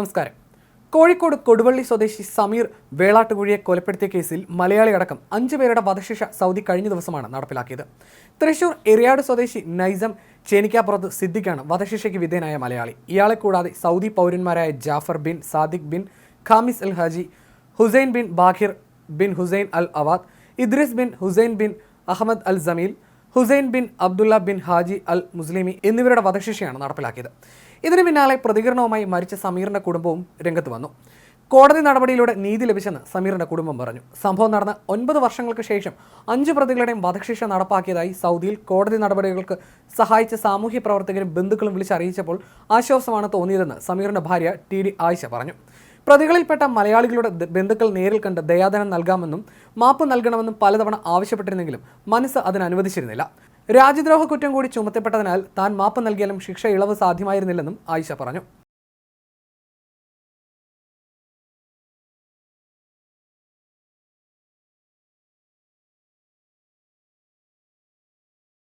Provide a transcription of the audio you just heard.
നമസ്കാരം. കോഴിക്കോട് കൊടുവള്ളി സ്വദേശി സമീർ വേളാട്ടുകുഴിയെ കൊലപ്പെടുത്തിയ കേസിൽ മലയാളി അടക്കം അഞ്ചു പേരുടെ വധശിക്ഷ സൗദി കഴിഞ്ഞ ദിവസമാണ് നടപ്പിലാക്കിയത്. തൃശൂർ എറിയാട് സ്വദേശി നൈസം ചേനിക്കാപ്പുറത്ത് സിദ്ദിഖാണ് വധശിക്ഷയ്ക്ക് വിധേയനായ മലയാളി. ഇയാളെ കൂടാതെ Saudi പൗരന്മാരായ Jafar bin Sadiq bin Khamis al Haji Hussain bin Baqir bin Hussain al Awad Idris bin Hussain bin Ahmed al Jamil Hussain bin Abdullah bin Haji al Muslimi എന്നിവരുടെ വധശിക്ഷയാണ് നടപ്പിലാക്കിയത്. ഇതിനു പിന്നാലെ പ്രതികരണവുമായി മരിച്ച സമീറിന്റെ കുടുംബവും രംഗത്ത് വന്നു. കോടതി നടപടിയിലൂടെ നീതി ലഭിച്ചെന്ന് സമീറിന്റെ കുടുംബം പറഞ്ഞു. സംഭവം നടന്ന ഒൻപത് വർഷങ്ങൾക്ക് ശേഷം അഞ്ച് പ്രതികളുടെയും വധശിക്ഷ നടപ്പാക്കിയതായി സൗദിയിൽ കോടതി നടപടികൾക്ക് സഹായിച്ച സാമൂഹ്യ പ്രവർത്തകരും ബന്ധുക്കളും വിളിച്ചറിയിച്ചപ്പോൾ ആശ്വാസമാണ് തോന്നിയതെന്ന് സമീറിന്റെ ഭാര്യ ടി ഡി ആയിഷ പറഞ്ഞു. പ്രതികളിൽപ്പെട്ട മലയാളികളുടെ ബന്ധുക്കൾ നേരിൽ കണ്ട് ദയാദനം നൽകാമെന്നും മാപ്പ് നൽകണമെന്നും പലതവണ ആവശ്യപ്പെട്ടിരുന്നെങ്കിലും മനസ്സ് അതിനനുവദിച്ചിരുന്നില്ല. രാജ്യദ്രോഹ കുറ്റം കൂടി ചുമത്തപ്പെട്ടതിനാൽ താൻ മാപ്പ് നൽകിയാലും ശിക്ഷ ഇളവ് സാധ്യമായിരുന്നില്ലെന്നും ആയിഷ പറഞ്ഞു.